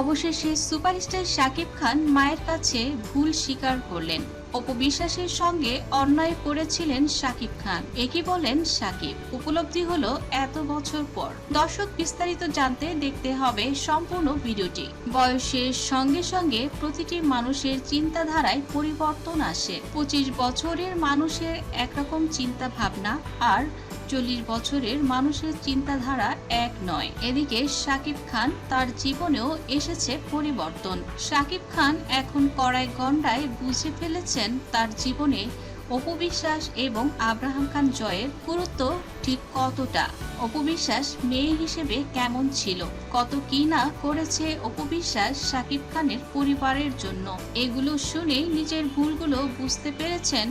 অবশেষে সুপারস্টার শাকিব খান মায়ের কাছে ভুল স্বীকার করলেন। অপবিশ্বাসের সঙ্গে অন্যায় করেছিলেন শাকিব খান। একই বলেন শাকিব। উপলব্ধি হলো এত বছর পর। দর্শক বিস্তারিত জানতে দেখতে হবে সম্পূর্ণ ভিডিওটি। বয়সের সঙ্গে সঙ্গে প্রতিটি মানুষের চিন্তাধারায় পরিবর্তন আসে। পঁচিশ বছরের মানুষের একরকম চিন্তা ভাবনা আর চল্লিশ বছরের মানুষের চিন্তাধারা এক নয়। এদিকে শাকিব খান তার জীবনেও এসেছে পরিবর্তন। শাকিব খান এখন কড়াই গন্ডায় বুঝে ফেলেছেন তার জীবনে অপবিশ্বাস এবং আব্রাহাম খান জয়ের গুরুত্ব ঠিক কতটা? অপবিশ্বাস মেয়ে হিসেবে কেমন ছিল? কত কি না করেছে অপবিশ্বাস শাকিব খানের পরিবারের জন্য? এগুলো শুনে নিজের ভুলগুলো বুঝতে পেরেছেন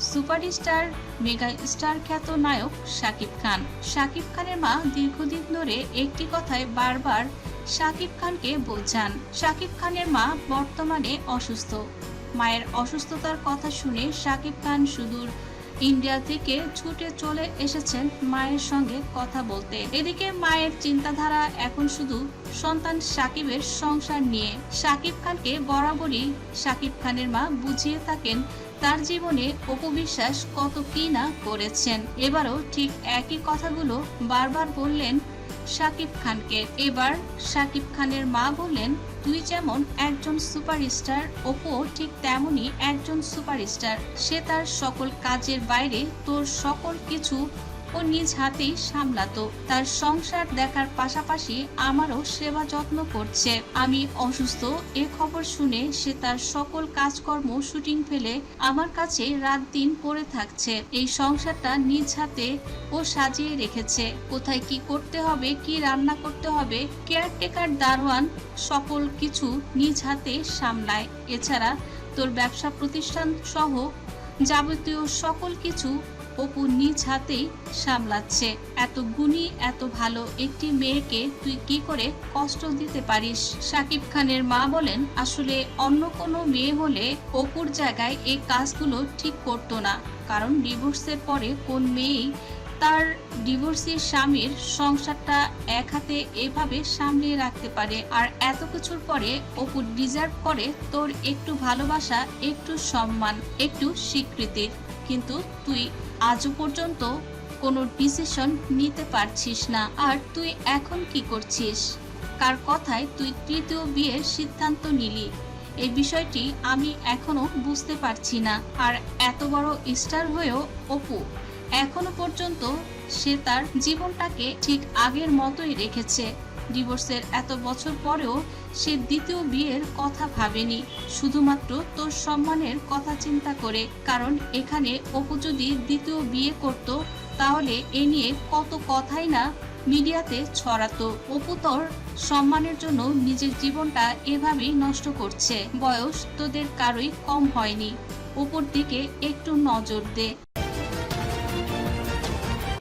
সুপারস্টার মেগা স্টার খ্যাত নায়ক শাকিব খান। শাকিব খানের মা দীর্ঘদিন ধরে একটি কথায় বারবার শাকিব খানকে বোঝান শাকিব খানের মা বর্তমানে অসুস্থ। মায়ের অসুস্থতার কথা শুনে শাকিব খান সুদূর ইন্ডিয়া থেকে ছুটে চলে এসেছেন মায়ের সঙ্গে কথা বলতে। এদিকে মায়ের চিন্তাধারা এখন শুধু সন্তান সাকিবের সংসার নিয়ে। শাকিব খানকে বরাবরই শাকিব খানের মা বুঝিয়ে থাকেন তার জীবনে অপবিশ্বাস কত কি না করেছেন। এবারও ঠিক একই কথাগুলো বারবার বললেন শাকিব খানকে। এবার শাকিব খানের মা বললেন, তুই যেমন একজন সুপারস্টার ওপো ঠিক তেমনই একজন সুপারস্টার। সে তার সকল কাজের বাইরে তোর সকল কিছু ও নিজ হাতেই সামলাতো। তার সংসার দেখার পাশাপাশি আমারও সেবা যত্ন করছে। আমি অসুস্থ, এ খবর শুনে সে তার সকল কাজকর্ম শুটিং ফেলে আমার কাছে রাত দিন পড়ে থাকছে। এই সংসারটা নিজ হাতে ও সাজিয়ে রেখেছে। কোথায় কি করতে হবে, কি রান্না করতে হবে, কেয়ারটেকার দারোয়ান সকল কিছু নিজ হাতে সামলায়। এছাড়া তোর ব্যবসা প্রতিষ্ঠান সহ যাবতীয় সকল কিছু অপু নিজ হাতেই সামলাচ্ছে। এত গুণী, এত ভালো একটি মেয়েকে তুই কি করে কষ্ট দিতে পারিস? সাকিব খানের মা বলেন, আসলে অন্য কোনো মেয়ে হলে অপুর জায়গায় এই কাজগুলো ঠিক করতো না। কারণ ডিভোর্সের পরে কোন মেয়েই তার ডিভোর্সি স্বামীর সংসারটা এক হাতে এভাবে সামলিয়ে রাখতে পারে। আর এত কিছুর পরে অপু ডিজার্ভ করে তোর একটু ভালোবাসা, একটু সম্মান, একটু স্বীকৃতির কিন্তু তুই আজও পর্যন্ত কোনো ডিসিশন নিতে পারছিস না। আর তুই এখন কি করছিস? কার কথায় তুই তৃতীয় বিয়ের সিদ্ধান্ত নিলি? এই বিষয়টি আমি এখনও বুঝতে পারছি না। আর এত বড় স্টার হয়েও অপু এখনও পর্যন্ত সে তার জীবনটাকে ঠিক আগের মতোই রেখেছে। ডিভোর্সের এত বছর পরেও সে দ্বিতীয় বিয়ের কথা ভাবেনি, শুধুমাত্র তোর সম্মানের কথা চিন্তা করে। কারণ এখানে অপু যদি দ্বিতীয় বিয়ে করত, তাহলে এ নিয়ে কত কথাই না মিডিয়াতে ছড়াতো। অপু তোর সম্মানের জন্য নিজের জীবনটা এভাবেই নষ্ট করছে। বয়স তোদের কারোই কম হয়নি। উপর দিকে একটু নজর দে।